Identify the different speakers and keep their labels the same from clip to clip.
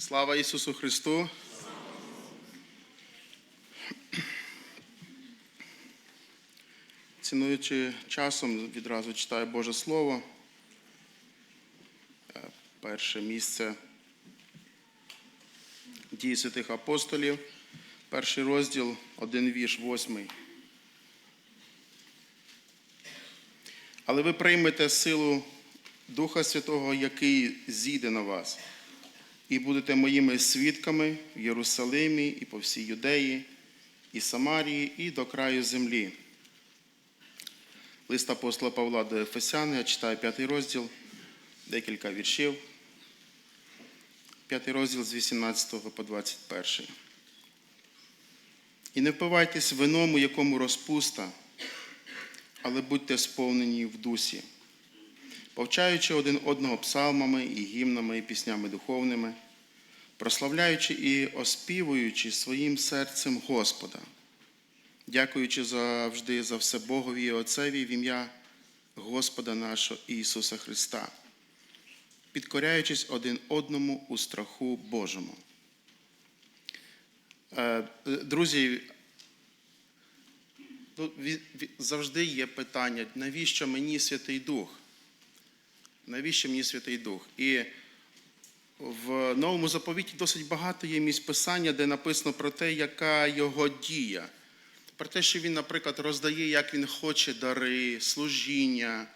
Speaker 1: Слава Ісусу Христу! Цінуючи часом, відразу читаю Боже Слово. Е, Перше місце дії святих апостолів, перший розділ, один вірш, восьмий. Але ви приймете силу Духа Святого, який зійде на вас, і будете моїми свідками в Єрусалимі і по всій Юдеї, і Самарії, і до краю землі. Лист апостола Павла до Ефесян, я читаю п'ятий розділ, декілька віршів. П'ятий розділ з 18 по 21. І не впивайтесь вином, у якому розпуста, але будьте сповнені в дусі, повчаючи один одного псалмами і гімнами, і піснями духовними, прославляючи і оспівуючи своїм серцем Господа, дякуючи завжди за все Богові і Отцеві в ім'я Господа нашого Ісуса Христа, підкоряючись один одному у страху Божому. Е, Друзі, завжди є питання, навіщо мені Святий Дух? Навіщо мені Святий Дух? І в новому заповіті досить багато є місць писання, де написано про те, яка його дія. Про те, що він, наприклад, роздає, як він хоче дари, служіння.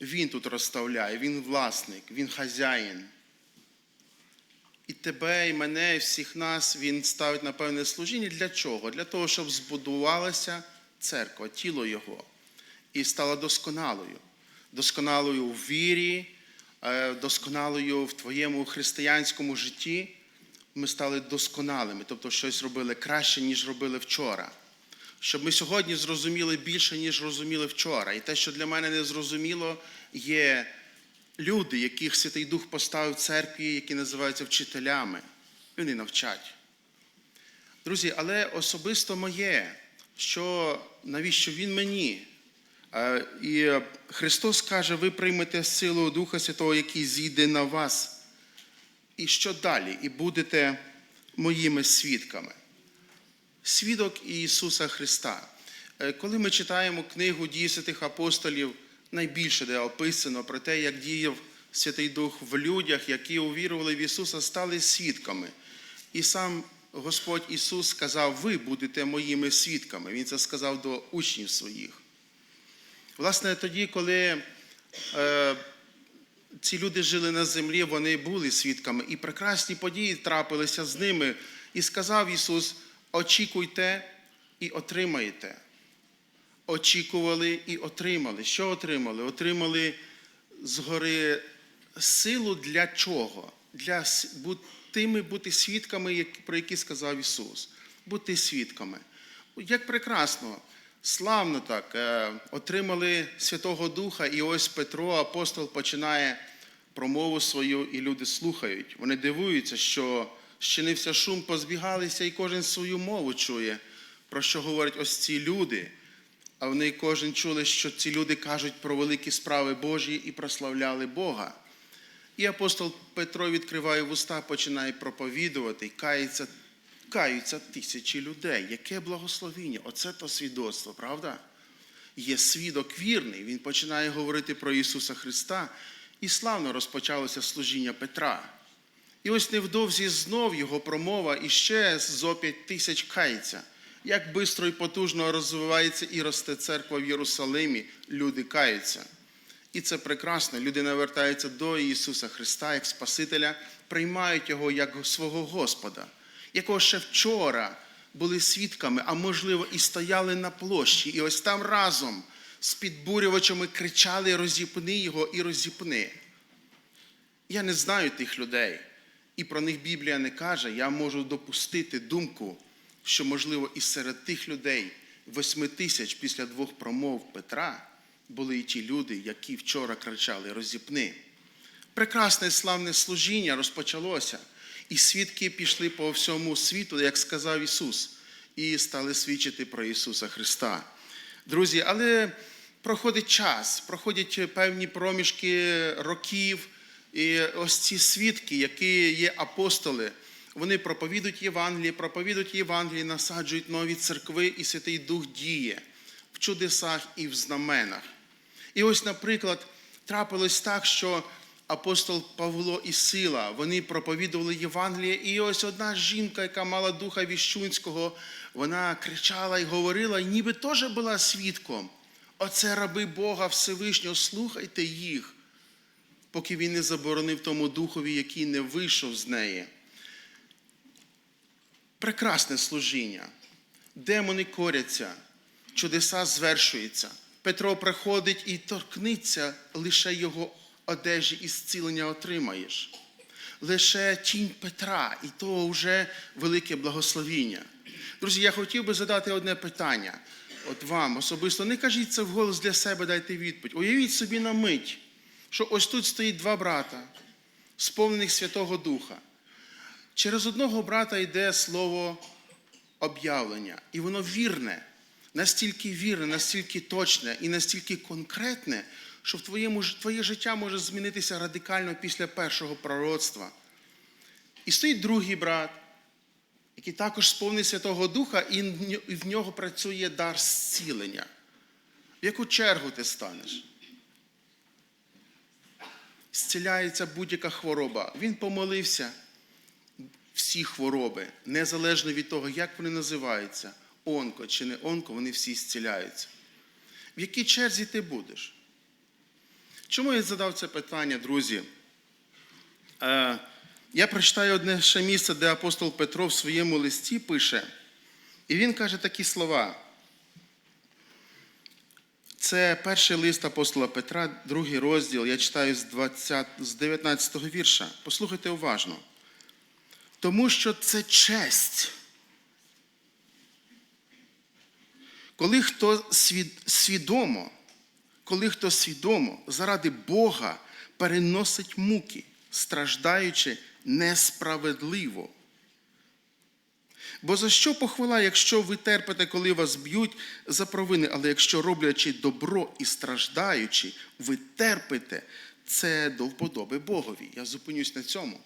Speaker 1: Він тут розставляє, він власник, він хазяїн. І тебе, і мене, і всіх нас він ставить на певне служіння. Для чого? Для того, щоб збудувалася церква, тіло Його, і стала досконалою. Досконалою в вірі, е, досконалою в твоєму християнському житті. Ми стали досконалими, тобто щось робили краще, ніж робили вчора. Щоб ми сьогодні зрозуміли більше, ніж розуміли вчора. І те, що для мене не зрозуміло, є люди, яких Святий Дух поставив в церкві, які називаються вчителями. І Вони навчать. Друзі, але особисто моє, що навіщо Він мені? Е, І Христос каже, ви приймете силу Духа Святого, який зійде на вас. І що далі? І будете моїми свідками. Свідок Ісуса Христа. Е, Коли ми читаємо книгу дії святих апостолів, найбільше де описано про те, як діяв Святий Дух в людях, які увірували в Ісуса, стали свідками. І сам Господь Ісус сказав: Ви будете моїми свідками. Він це сказав до учнів своїх. Власне, тоді, коли е, ці люди жили на землі, вони були свідками, і прекрасні події трапилися з ними. І сказав Ісус: очікуйте і отримаєте. Очікували і отримали. Що отримали? Отримали згори силу для чого? Для тими бути свідками, про які сказав Ісус. Бути свідками. Як прекрасно, славно так. е, Отримали Святого Духа, і ось Петро, апостол, починає промову свою, і люди слухають. Вони дивуються, що щинився шум, позбігалися, і кожен свою мову чує, про що говорять ось ці люди. А вони кожен чули, що ці люди кажуть про великі справи Божі і прославляли Бога. І апостол Петро відкриває вуста, починає проповідувати, і каються, каються тисячі людей. Яке благословіння! Оце то свідоцтво, правда? Є свідок вірний, він починає говорити про Ісуса Христа, і славно розпочалося служіння Петра. І ось невдовзі знов його промова і ще зо п'ять тисяч кається. Як бистро і потужно розвивається і росте церква в Єрусалимі, люди каються. І це прекрасно. Люди навертаються до Ісуса Христа як Спасителя, приймають Його як свого Господа, якого ще вчора були свідками, а можливо, і стояли на площі. І ось там разом з підбурювачами кричали: розіпни його і розіпни. Я не знаю тих людей, і про них Біблія не каже. Я можу допустити думку, що, можливо, і серед тих людей, восьми тисяч після двох промов Петра, були і ті люди, які вчора кричали Розіпни. Прекрасне славне служіння розпочалося, і свідки пішли по всьому світу, як сказав Ісус, і стали свідчити про Ісуса Христа. Друзі, але проходить час, проходять певні проміжки років, І ось ці свідки, які є апостоли, вони проповідують Євангеліє, проповідують Євангеліє, насаджують нові церкви, і Святий Дух діє в чудесах і в знаменах. І ось, наприклад, трапилось так, що апостол Павло і Сила вони проповідували Євангеліє, і ось одна жінка, яка мала духа Віщунського, вона кричала і говорила, і ніби теж була свідком. Оце раби Бога Всевишнього, слухайте їх, поки він не заборонив тому духові, який не вийшов з неї. Прекрасне служіння. Демони коряться, чудеса звершуються. Петро приходить і торкнеться лише його одежі і зцілення отримаєш. Лише тінь Петра, і то вже велике благословіння. Друзі, я хотів би задати одне питання. От вам особисто не кажіть це вголос для себе, дайте відповідь. Уявіть собі на мить, що ось тут стоїть два брата, сповнених Святого Духа. Через одного брата йде слово об'явлення, і воно вірне, настільки вірне, настільки точне і настільки конкретне, що в твоєму, твоє життя може змінитися радикально після першого пророцтва. І стоїть другий брат, який також сповнений Святого Духа, і в нього працює дар зцілення. В яку чергу ти станеш? Зціляється будь-яка хвороба. Він помолився всі хвороби, незалежно від того, як вони називаються, онко чи не онко, вони всі зціляються. В якій черзі ти будеш? Чому я задав це питання, друзі? Е, я прочитаю одне ще місце, де апостол Петро в своєму листі пише, і він каже такі слова. Це перший лист апостола Петра, другий розділ. Я читаю з, 20, з 19 вірша. Послухайте уважно. Тому що це честь. Коли хто свідомо, коли хто свідомо заради Бога переносить муки, страждаючи несправедливо. Бо за що похвала, якщо ви терпите, коли вас б'ють за провини, але якщо роблячи добро і страждаючи, ви терпите, це до вподоби Богові. Я зупинюсь на цьому.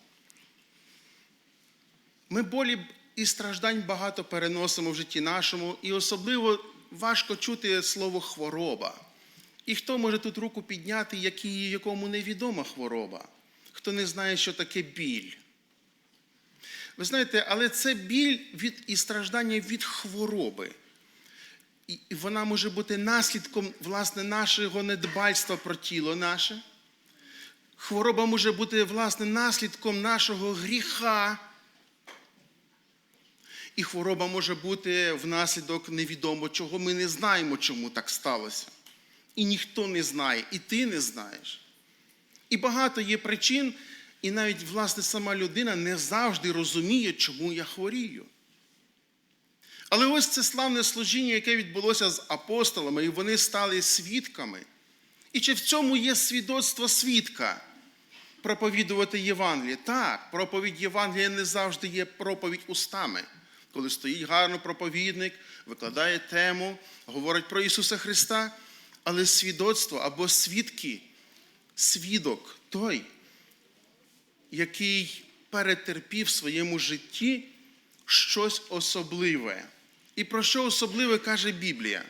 Speaker 1: Ми болі і страждань багато переносимо в житті нашому, і особливо важко чути слово хвороба. І хто може тут руку підняти, який- якому невідома хвороба, хто не знає, що таке біль. Ви знаєте, але це біль від, і страждання від хвороби. І вона може бути наслідком власне нашого недбальства про тіло наше. Хвороба може бути власне наслідком нашого гріха. І хвороба може бути внаслідок невідомо чого. Ми не знаємо, чому так сталося. І ніхто не знає, і ти не знаєш. І багато є причин, і навіть власне сама людина не завжди розуміє, чому я хворію. Але ось це славне служіння, яке відбулося з апостолами, і вони стали свідками. І чи в цьому є свідоцтво свідка? Проповідувати Євангеліє. Так, проповідь Євангелія не завжди є проповідь устами. Коли стоїть гарно проповідник, викладає тему, говорить про Ісуса Христа, але свідоцтво або свідки, свідок той, який перетерпів в своєму житті щось особливе. І про що особливе каже Біблія?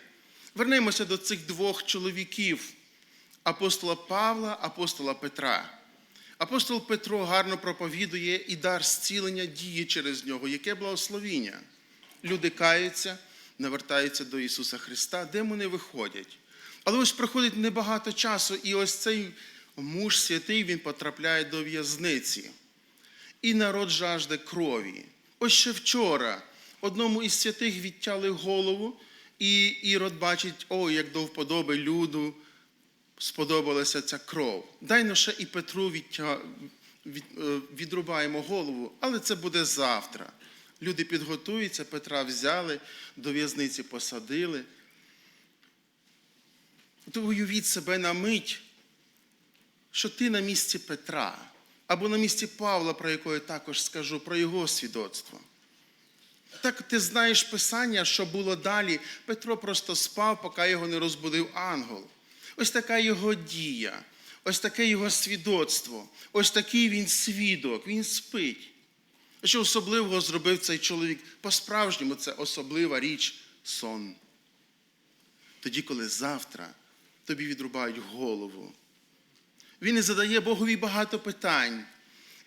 Speaker 1: Вернемося до цих двох чоловіків апостола Павла, апостола Петра. Апостол Петро гарно проповідує і дар зцілення діє через нього. Яке благословіння? Люди каються, навертаються до Ісуса Христа, демони виходять. Але ось проходить небагато часу, і ось цей муж святий він потрапляє до в'язниці. І народ жажде крові. Ось ще вчора одному із святих відтяли голову, і Ірод бачить, о, як до вподоби люду сподобалася ця кров. Дайно ще і Петру відтя... від... е, відрубаємо голову, але це буде завтра. Люди підготуються, Петра взяли, до в'язниці посадили. То уявіть себе на мить, що ти на місці Петра або на місці Павла, про якого я також скажу, про його свідоцтво. Так ти знаєш Писання, що було далі. Петро просто спав, поки його не розбудив ангел. Ось така його дія. Ось таке його свідоцтво. Ось такий він свідок, він спить. Що особливого зробив цей чоловік? По-справжньому це особлива річ сон. Тоді, коли завтра тобі відрубають голову. Він не задає Богові багато питань.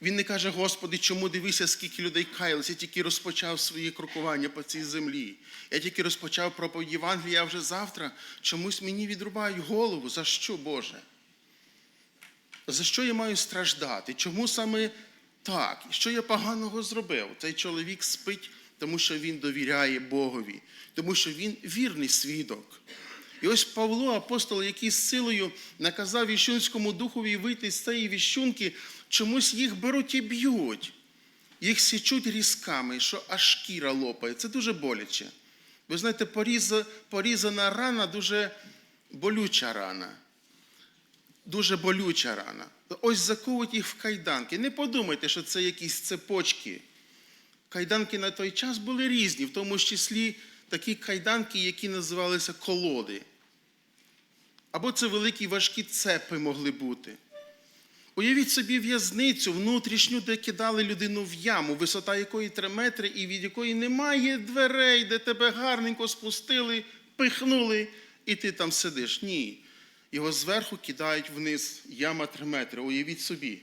Speaker 1: Він не каже, Господи, чому дивися, скільки людей каялися, я тільки розпочав своє крокування по цій землі. Я тільки розпочав проповідь Євангелія, вже завтра чомусь мені відрубають голову. За що, Боже? За що я маю страждати? Чому саме так? Що я поганого зробив? Цей чоловік спить, тому що він довіряє Богові, тому що він вірний свідок. І ось Павло, апостол, який з силою наказав віщунському духові вийти з цієї віщунки, чомусь їх беруть і б'ють. Їх січуть різками, що аж шкіра лопає. Це дуже боляче. Ви знаєте, поріза- порізана рана дуже болюча рана. Дуже болюча рана. Ось заковують їх в кайданки. Не подумайте, що це якісь цепочки. Кайданки на той час були різні, в тому числі такі кайданки, які називалися колоди. Або це великі важкі цепи могли бути. Уявіть собі в'язницю внутрішню, де кидали людину в яму, висота якої 3 метри, і від якої немає дверей, де тебе гарненько спустили, пихнули, і ти там сидиш. Ні. Його зверху кидають вниз, яма 3 метри. Уявіть собі.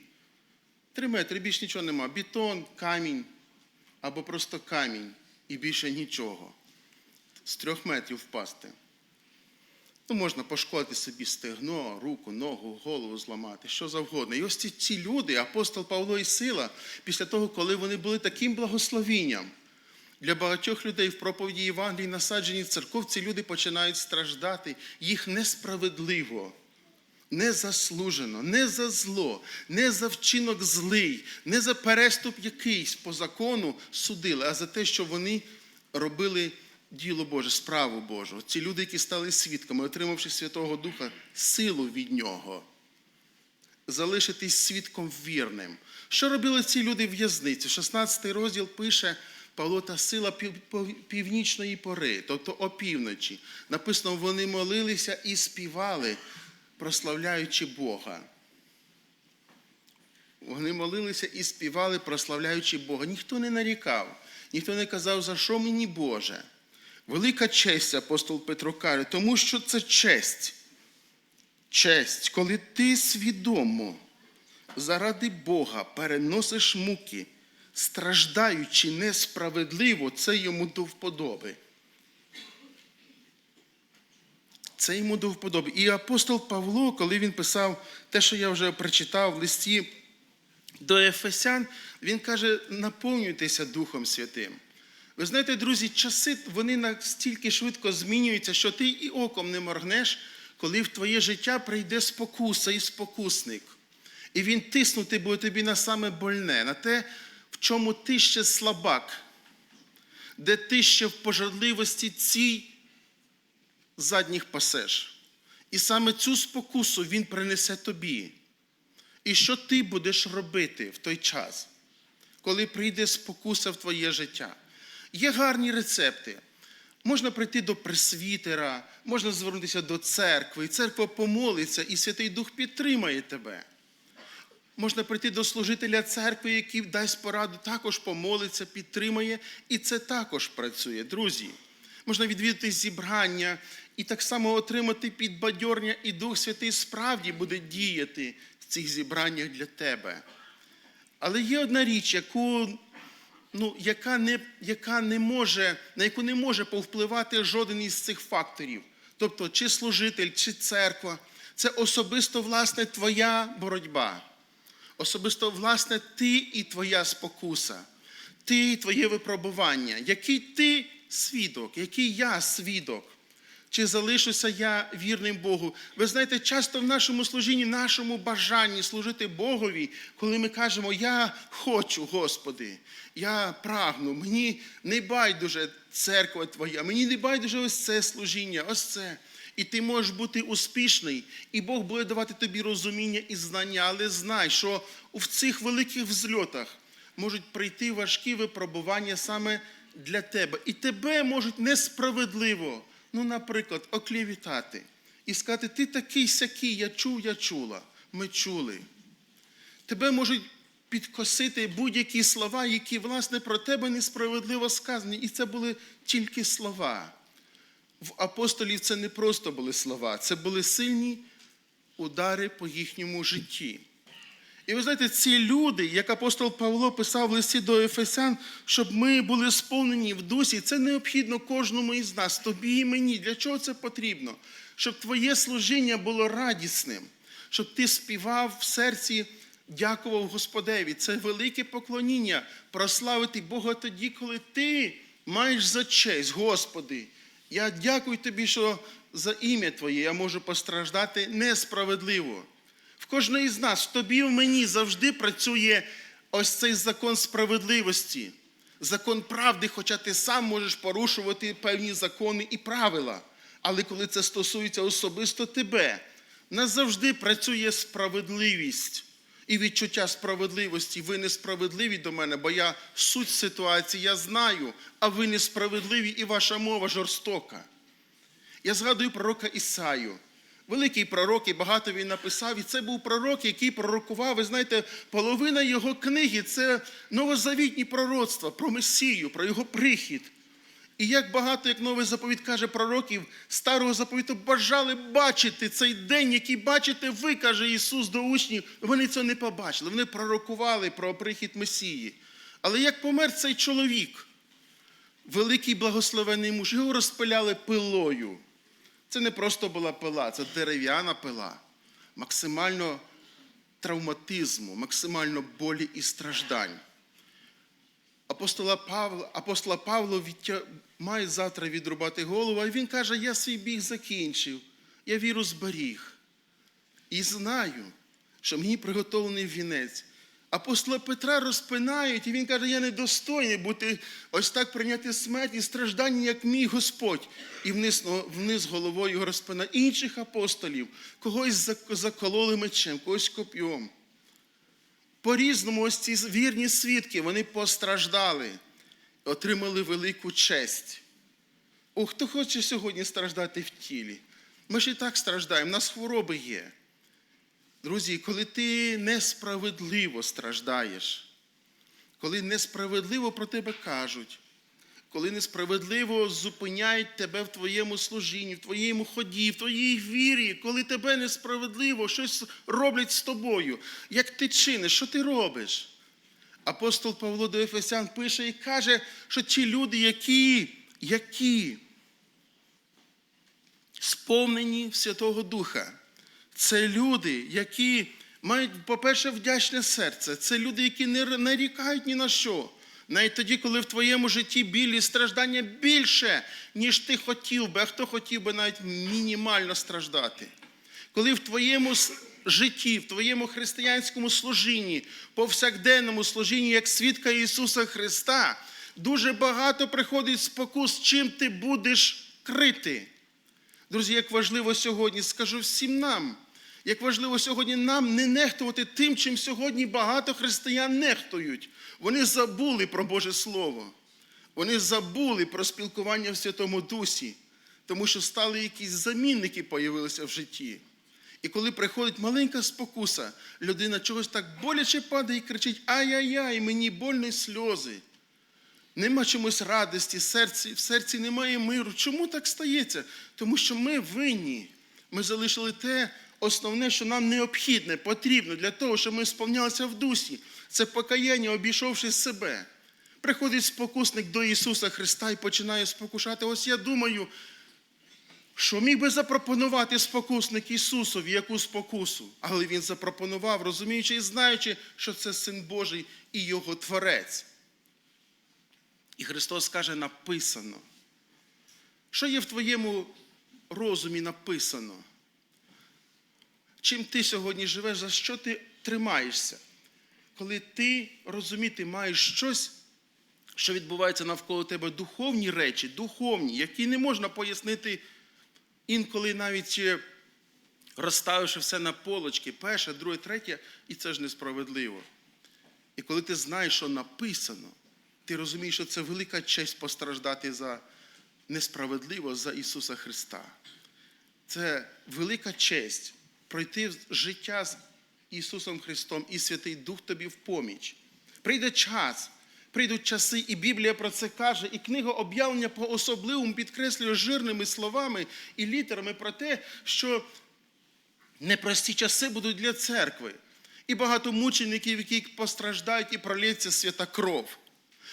Speaker 1: 3 метри, більше нічого нема. Бетон, камінь або просто камінь і більше нічого. З трьох метрів впасти. Ну, можна пошкодити собі стегно, руку, ногу, голову зламати, що завгодно. І ось ці, ці люди, апостол Павло і Сила, після того, коли вони були таким благословінням для багатьох людей в проповіді Євангелії, насаджені в церков, ці люди починають страждати. Їх несправедливо, незаслужено, не за зло, не за вчинок злий, не за переступ якийсь по закону судили, а за те, що вони робили діло Боже, справу Божу. Ці люди, які стали свідками, отримавши Святого Духа, силу від Нього, залишитись свідком вірним. Що робили ці люди в в'язниці? 16 розділ пише Павло та сила північної пори, тобто опівночі. Написано, вони молилися і співали, прославляючи Бога. Вони молилися і співали, прославляючи Бога. Ніхто не нарікав, ніхто не казав, за що мені Боже. Велика честь, апостол Петро каже, тому що це честь. Честь, коли ти свідомо заради Бога переносиш муки, страждаючи несправедливо, це йому до вподоби. Це йому до вподоби. І апостол Павло, коли він писав те, що я вже прочитав в листі до Ефесян, він каже: наповнюйтеся Духом Святим. Ви знаєте, друзі, часи вони настільки швидко змінюються, що ти і оком не моргнеш, коли в твоє життя прийде спокуса і спокусник. І він тиснути буде тобі на саме больне, на те, в чому ти ще слабак, де ти ще в пожадливості цій задніх пасеш. І саме цю спокусу він принесе тобі. І що ти будеш робити в той час, коли прийде спокуса в твоє життя? Є гарні рецепти. Можна прийти до пресвітера, можна звернутися до церкви, і церква помолиться, і Святий Дух підтримає тебе. Можна прийти до служителя церкви, який дасть пораду, також помолиться, підтримає, і це також працює. Друзі, можна відвідати зібрання і так само отримати підбадьорення, і Дух Святий справді буде діяти в цих зібраннях для тебе. Але є одна річ, яку, ну, яка, не, яка не може, на яку не може повпливати жоден із цих факторів. Тобто, чи служитель, чи церква, це особисто, власне, твоя боротьба. Особисто, власне, ти і твоя спокуса, ти і твоє випробування, який ти свідок, який я свідок. Чи залишуся я вірним Богу? Ви знаєте, часто в нашому служінні, нашому бажанні служити Богові, коли ми кажемо, я хочу, Господи, я прагну, мені не байдуже церква Твоя, мені не байдуже ось це служіння, ось це. І ти можеш бути успішний, і Бог буде давати тобі розуміння і знання, але знай, що в цих великих взльотах можуть прийти важкі випробування саме для тебе. І тебе можуть несправедливо, ну, наприклад, оклівітати і сказати, ти такий сякий, я чув, я чула. ми чули. Тебе можуть підкосити будь-які слова, які, власне, про тебе несправедливо сказані. І це були тільки слова. В апостолів це не просто були слова, це були сильні удари по їхньому житті. І ви знаєте, ці люди, як апостол Павло писав в листі до Ефесян, щоб ми були сповнені в дусі, це необхідно кожному із нас, тобі і мені. Для чого це потрібно? Щоб твоє служіння було радісним, щоб ти співав в серці, дякував Господеві. Це велике поклоніння прославити Бога тоді, коли ти маєш за честь, Господи. Я дякую тобі, що за ім'я Твоє я можу постраждати несправедливо. В кожної з нас, в тобі в мені завжди працює ось цей закон справедливості, закон правди, хоча ти сам можеш порушувати певні закони і правила. Але коли це стосується особисто тебе, в нас завжди працює справедливість і відчуття справедливості. Ви несправедливі до мене, бо я суть ситуації, я знаю, а ви несправедливі, і ваша мова жорстока. Я згадую пророка Ісаю. Великий пророк, і багато він написав, і це був пророк, який пророкував. Ви знаєте, половина його книги це новозавітні пророцтва про Месію, про його прихід. І як багато, як новий заповіт каже пророків старого заповіту, бажали бачити цей день, який бачите ви, каже Ісус до учнів. Вони цього не побачили. Вони пророкували про прихід Месії. Але як помер цей чоловік, великий благословений муж, його розпиляли пилою. Це не просто була пила, це дерев'яна пила, максимально травматизму, максимально болі і страждань. Апостола Павла, апостола Павло відтя... має завтра відрубати голову, а він каже: Я свій біг закінчив, я віру зберіг. І знаю, що мені приготовлений вінець. Апостола Петра розпинають, і він каже, я недостойний бути ось так прийняти смерть і страждання, як мій Господь. І вниз, вниз головою його розпинають. Інших апостолів, когось закололи мечем, когось коп'єм. По-різному, ось ці вірні свідки, вони постраждали, отримали велику честь. О, хто хоче сьогодні страждати в тілі? Ми ж і так страждаємо, у нас хвороби є. Друзі, коли ти несправедливо страждаєш, коли несправедливо про тебе кажуть, коли несправедливо зупиняють тебе в твоєму служінні, в твоєму ході, в твоїй вірі, коли тебе несправедливо щось роблять з тобою, як ти чиниш, що ти робиш? Апостол Павло до Ефесян пише і каже, що ті люди, які, які сповнені Святого Духа, це люди, які мають, по-перше, вдячне серце. Це люди, які не нарікають ні на що. Навіть тоді, коли в твоєму житті білі страждання більше, ніж ти хотів би, а хто хотів би навіть мінімально страждати. Коли в твоєму житті, в твоєму християнському служінні, повсякденному служінні, як свідка Ісуса Христа, дуже багато приходить спокус, чим ти будеш крити. Друзі, як важливо сьогодні, скажу всім нам, як важливо сьогодні нам не нехтувати тим, чим сьогодні багато християн нехтують. Вони забули про Боже Слово. Вони забули про спілкування в Святому Дусі, тому що стали якісь замінники, появилися в житті. І коли приходить маленька спокуса, людина чогось так боляче падає і кричить: Ай-яй-яй, мені больно сльози. Нема чомусь радості, серці, в серці немає миру. Чому так стається? Тому що ми винні. Ми залишили те основне, що нам необхідне, потрібно для того, щоб ми сповнялися в дусі. Це покаяння, обійшовши себе. Приходить спокусник до Ісуса Христа і починає спокушати. Ось я думаю, що міг би запропонувати спокусник Ісусові яку спокусу, але Він запропонував, розуміючи і знаючи, що це Син Божий і Його Творець. І Христос каже, написано. Що є в твоєму розумі написано? Чим ти сьогодні живеш, за що ти тримаєшся? Коли ти розуміти маєш щось, що відбувається навколо тебе, духовні речі, духовні, які не можна пояснити інколи навіть розставивши все на полочки, перше, друге, третє, і це ж несправедливо. І коли ти знаєш, що написано, ти розумієш, що це велика честь постраждати за несправедливо за Ісуса Христа. Це велика честь пройти життя з Ісусом Христом, і Святий Дух тобі в поміч. Прийде час, прийдуть часи, і Біблія про це каже, і книга об'явлення по особливому підкреслює жирними словами і літерами про те, що непрості часи будуть для церкви. І багато мучеників, які постраждають і пролється свята кров.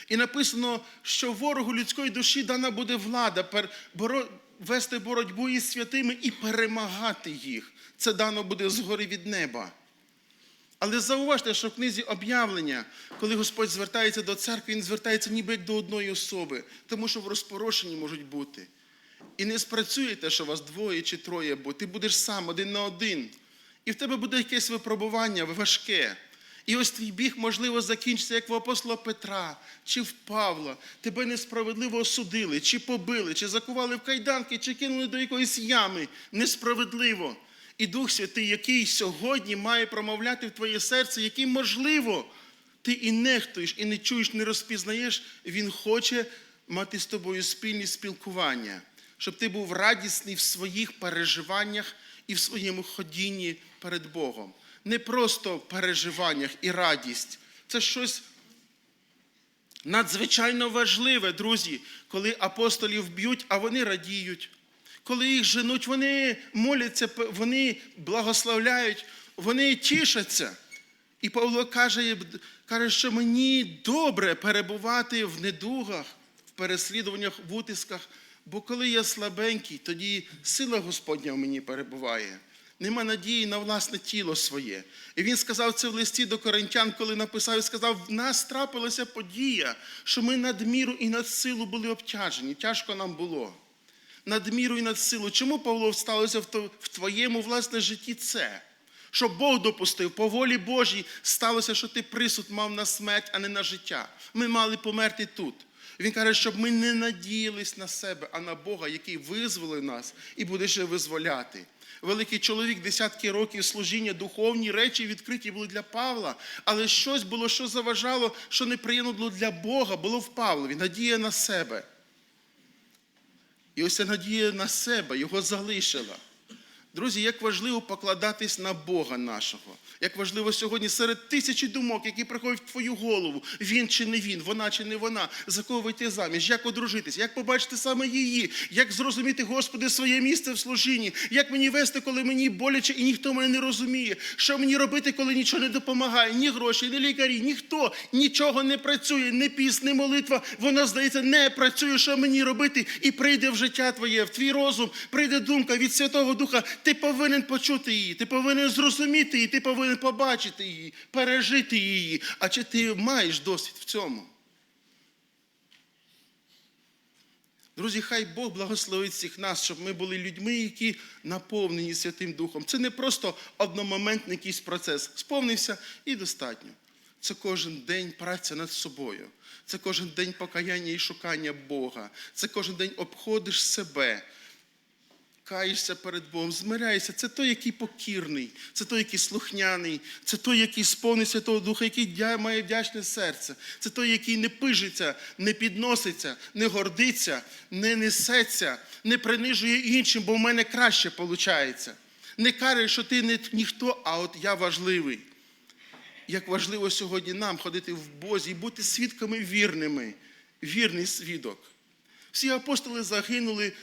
Speaker 1: І написано, що ворогу людської душі дана буде влада вести боротьбу із святими і перемагати їх. Це дано буде згори від неба. Але зауважте, що в книзі об'явлення, коли Господь звертається до церкви, Він звертається ніби як до одної особи, тому що в розпорошенні можуть бути. І не спрацює те, що вас двоє чи троє, бо ти будеш сам один на один. І в тебе буде якесь випробування важке. І ось твій біг, можливо, закінчиться, як в апостола Петра чи в Павла. Тебе несправедливо осудили, чи побили, чи закували в кайданки, чи кинули до якоїсь ями. Несправедливо. І Дух Святий, який сьогодні має промовляти в твоє серце, який, можливо, ти і нехтуєш, і не чуєш, не розпізнаєш, Він хоче мати з тобою спільні спілкування, щоб ти був радісний в своїх переживаннях і в своєму ходінні перед Богом. Не просто в переживаннях і радість. Це щось надзвичайно важливе, друзі, коли апостолів б'ють, а вони радіють. Коли їх женуть, вони моляться, вони благословляють, вони тішаться. І Павло каже, каже, що мені добре перебувати в недугах, в переслідуваннях, в утисках, бо коли я слабенький, тоді сила Господня в мені перебуває. Нема надії на власне тіло своє. І він сказав це в листі до коринтян, коли написав і сказав: в нас трапилася подія, що ми надміру і над силу були обтяжені. Тяжко нам було. Надміру і над силу. Чому Павло сталося в твоєму власне житті це? Що Бог допустив, по волі Божій сталося, що ти присуд мав на смерть, а не на життя. Ми мали померти тут. Він каже, щоб ми не надіялись на себе, а на Бога, який визволив нас і буде ще визволяти. Великий чоловік, десятки років служіння, духовні речі відкриті були для Павла, але щось було, що заважало, що неприємно було для Бога, було в Павлові. Надія на себе. І ось ця надія на себе його залишила. Друзі, як важливо покладатись на Бога нашого. Як важливо сьогодні серед тисячі думок, які приходять в твою голову, він чи не він, вона чи не вона, за кого вийти заміж, як одружитись, як побачити саме її, як зрозуміти, Господи, своє місце в служінні, як мені вести, коли мені боляче і ніхто мене не розуміє, що мені робити, коли нічого не допомагає, ні гроші, ні лікарі, ніхто. Нічого не працює, ні піс, ні молитва, воно, здається, не працює, що мені робити, і прийде в життя твоє, в твій розум, прийде думка від Святого Духа, ти повинен почути її, ти повинен зрозуміти її, ти повинен побачити її, пережити її. А чи ти маєш досвід в цьому? Друзі, хай Бог благословить всіх нас, щоб ми були людьми, які наповнені Святим Духом. Це не просто одномоментний якийсь процес. Сповнився і достатньо. Це кожен день праця над собою. Це кожен день покаяння і шукання Бога. Це кожен день обходиш себе каєшся перед Богом, змиряєшся. Це той, який покірний, це той, який слухняний, це той, який сповнився того Духа, який має вдячне серце. Це той, який не пижиться, не підноситься, не гордиться, не несеться, не принижує іншим, бо в мене краще виходить. Не каже, що ти не ніхто, а от я важливий. Як важливо сьогодні нам ходити в Бозі і бути свідками вірними, вірний свідок. Всі апостоли загинули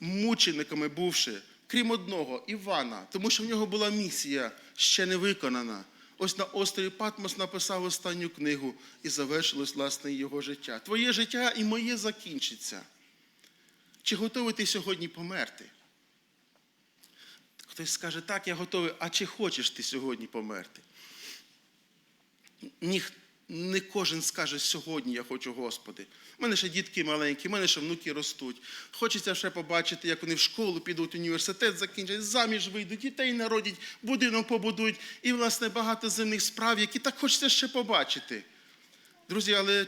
Speaker 1: мучениками, бувши, крім одного, Івана, тому що в нього була місія ще не виконана. Ось на острові Патмос написав останню книгу і завершилось власне його життя. Твоє життя і моє закінчиться. Чи готовий ти сьогодні померти? Хтось скаже, так, я готовий, а чи хочеш ти сьогодні померти? Ніх, не кожен скаже сьогодні я хочу, Господи. У мене ще дітки маленькі, в мене ще внуки ростуть. Хочеться ще побачити, як вони в школу підуть, університет закінчать, заміж вийдуть, дітей народять, будинок побудують. І, власне, багато земних справ, які так хочеться ще побачити. Друзі, але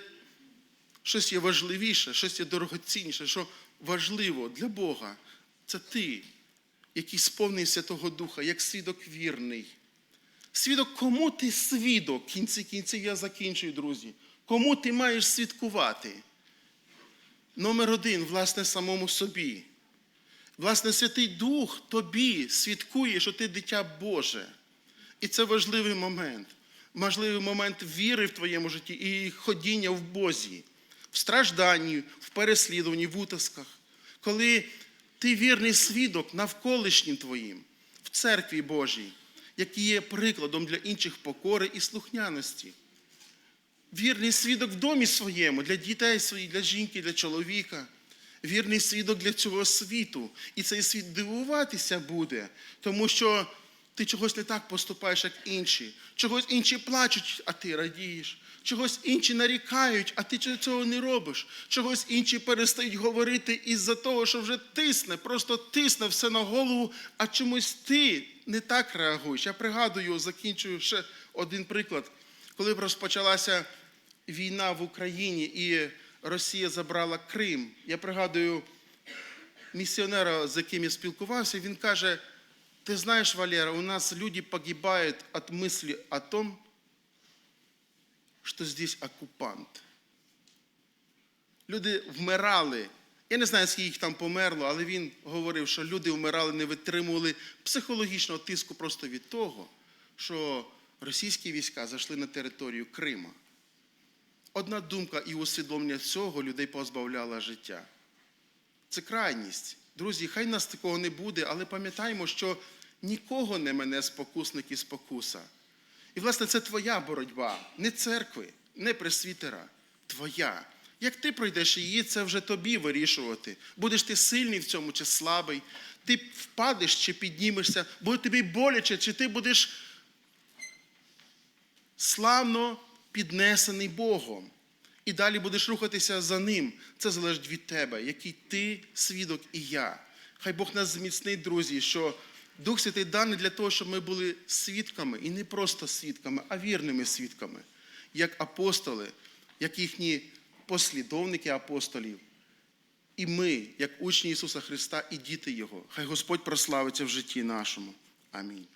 Speaker 1: щось є важливіше, щось є дорогоцінніше, що важливо для Бога. Це ти, який сповнився того Духа, як свідок вірний. Свідок, кому ти свідок? Кінці кінців я закінчую, друзі. Кому ти маєш свідкувати? Номер один, власне, самому собі. Власне, Святий Дух тобі свідкує, що ти дитя Боже. І це важливий момент. Важливий момент віри в твоєму житті і ходіння в Бозі, в стражданні, в переслідуванні, в утисках. Коли ти вірний свідок навколишнім твоїм, в церкві Божій, який є прикладом для інших покори і слухняності. Вірний свідок в домі своєму, для дітей своїх, для жінки, для чоловіка. Вірний свідок для цього світу. І цей світ дивуватися буде, тому що ти чогось не так поступаєш, як інші. Чогось інші плачуть, а ти радієш. Чогось інші нарікають, а ти цього не робиш. Чогось інші перестають говорити із-за того, що вже тисне, просто тисне все на голову, а чомусь ти не так реагуєш. Я пригадую, закінчую ще один приклад. Коли розпочалася війна в Україні і Росія забрала Крим, я пригадую місіонера, з яким я спілкувався, він каже: Ти знаєш, Валера, у нас люди погибають від мислі о том, що здесь окупант. Люди вмирали. Я не знаю, скільки їх там померло, але він говорив, що люди вмирали, не витримували психологічного тиску просто від того, що російські війська зайшли на територію Крима. Одна думка і усвідомлення цього людей позбавляла життя. Це крайність. Друзі, хай нас такого не буде, але пам'ятаємо, що нікого не мене спокусник і спокуса. І, власне, це твоя боротьба, не церкви, не пресвітера, твоя. Як ти пройдеш її, це вже тобі вирішувати. Будеш ти сильний в цьому чи слабий, ти впадеш чи піднімешся, буде тобі боляче, чи ти будеш славно піднесений Богом. І далі будеш рухатися за ним. Це залежить від тебе, який ти свідок і я. Хай Бог нас зміцнить, друзі, що Дух Святий даний для того, щоб ми були свідками, і не просто свідками, а вірними свідками, як апостоли, як їхні послідовники апостолів. І ми, як учні Ісуса Христа, і діти Його. Хай Господь прославиться в житті нашому. Амінь.